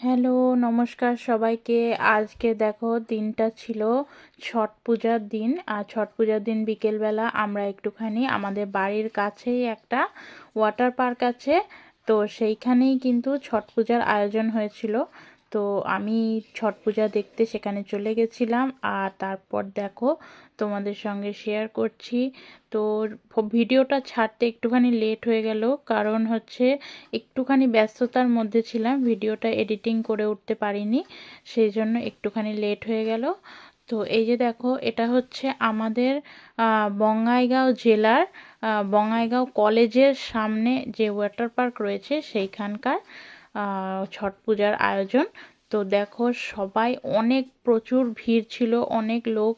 Hello, নমস্কার সবাইকে। আজকে দেখো, দিনটা ছিল ছট পূজার দিন। আর ছট পূজার দিন বিকেলবেলা আমরা একটুখানি আমাদের বাড়ির কাছেই একটা ওয়াটার পার্ক আছে। তো সেইখানেই কিন্তু ছট পূজার আয়োজন হয়েছিল। তো আমি ছট পূজা দেখতে সেখানে চলে গেছিলাম আর তারপর দেখো তোমাদের সঙ্গে শেয়ার করছি। তো ভিডিওটা ছাড়তে একটুখানি লেট হয়ে গেল, কারণ হচ্ছে একটুখানি ব্যস্ততার মধ্যে ছিলাম, ভিডিওটা এডিটিং করে উঠতে পারিনি, সেই জন্য একটুখানি লেট হয়ে গেল। তো এই যে দেখো, এটা হচ্ছে আমাদের বঙ্গাইগাঁও জেলার বঙ্গাইগাঁও কলেজের সামনে যে ওয়াটার পার্ক রয়েছে সেইখানকার ছট পূজার আয়োজন। তো দেখো, সবাই অনেক প্রচুর ভিড় ছিল, অনেক লোক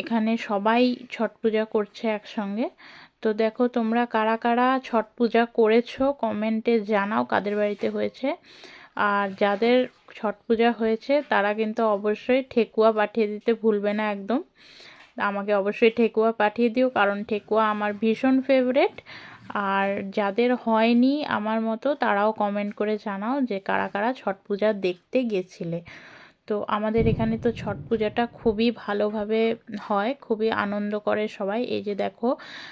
এখানে সবাই ছট পূজা করছে একসঙ্গে। তো দেখো, তোমরা কারা কারা ছট পূজা করেছ কমেন্টে জানাও কাদের বাড়িতে হয়েছে। আর যাদের ছট পূজা হয়েছে, তারা কিন্তু অবশ্যই ঠেকুয়া পাঠিয়ে দিতে ভুলবে না একদম। আমাকে অবশ্যই ঠেকুয়া পাঠিয়ে দিও, কারণ ঠেকুয়া আমার ভীষণ ফেভারেট আর যাদের হয়নি আমার মতো, তারাও কমেন্ট করে জানাও যে কারা কারা ছট পূজা দেখতে গেছিলে। তো আমাদের এখানে তো ছট পূজাটা খুবই ভালোভাবে হয়, খুবই আনন্দ করে সবাই। এই যে দেখো,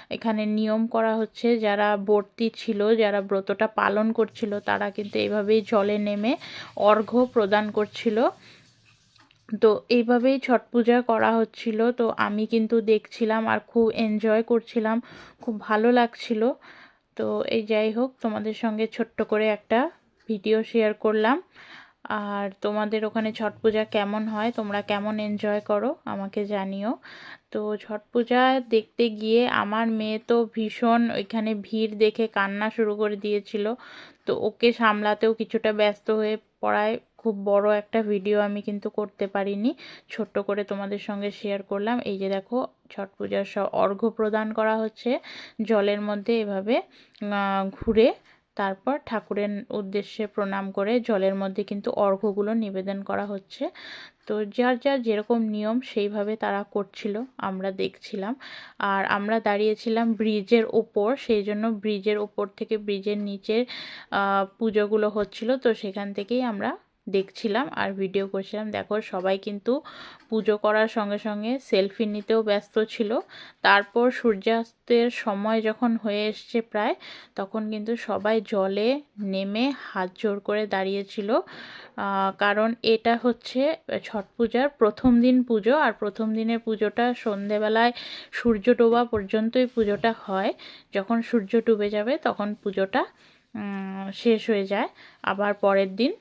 এখানে নিয়ম করা হচ্ছে, যারা বর্তি ছিল, যারা ব্রতটা পালন করছিল, তারা কিন্তু এইভাবেই জলে নেমে অর্ঘ্য প্রদান করছিল। তো এইভাবেই ছট পূজা করা হচ্ছিল। তো আমি কিন্তু দেখছিলাম আর খুব এনজয় করছিলাম, খুব ভালো লাগছিল। তো এই যাই হোক, তোমাদের সঙ্গে ছোট্ট করে একটা ভিডিও শেয়ার করলাম। আর তোমাদের ওখানে ছট পূজা কেমন হয়, তোমরা কেমন এনজয় করো, আমাকে জানিও। তো ছট পূজা দেখতে গিয়ে আমার মেয়ে তো ভীষণ ওইখানে ভিড় দেখে কান্না শুরু করে দিয়েছিল। তো ওকে সামলাতেও কিছুটা ব্যস্ত হয়ে পড়ায় খুব বড় একটা ভিডিও আমি কিন্তু করতে পারিনি। ছোট্ট করে তোমাদের সঙ্গে শেয়ার করলাম। এই যে দেখো, ছট পূজার সব অর্ঘ্য প্রদান করা হচ্ছে। জলের মধ্যে এভাবে ঘুরে তারপর ঠাকুরের উদ্দেশ্যে প্রণাম করে জলের মধ্যে কিন্তু অর্ঘ্যগুলো নিবেদন করা হচ্ছে। তো যার যার যেরকম নিয়ম সেইভাবে তারা করছিল, আমরা দেখছিলাম। আর আমরা দাঁড়িয়েছিলাম ব্রিজের ওপর, সেই জন্য ব্রিজের ওপর থেকে ব্রিজের নিচের পুজোগুলো হচ্ছিল। তো সেখান থেকেই আমরা দেখছিলাম আর ভিডিও করছিলাম। দেখো, সবাই কিন্তু পুজো করার সঙ্গে সঙ্গে সেলফি নিতেও ব্যস্ত ছিল। তারপর সূর্যাস্তের সময় যখন হয়ে এসছে প্রায়, তখন কিন্তু সবাই জলে নেমে হাত জোর করে দাঁড়িয়েছিল। কারণ এটা হচ্ছে ছট পূজার প্রথম দিন পুজো আর প্রথম দিনের পুজোটা সন্ধেবেলায় সূর্য ডোবা পর্যন্তই পুজোটা হয়। যখন সূর্য ডুবে যাবে, তখন পুজোটা শেষ হয়ে যায়। আবার পরের দিন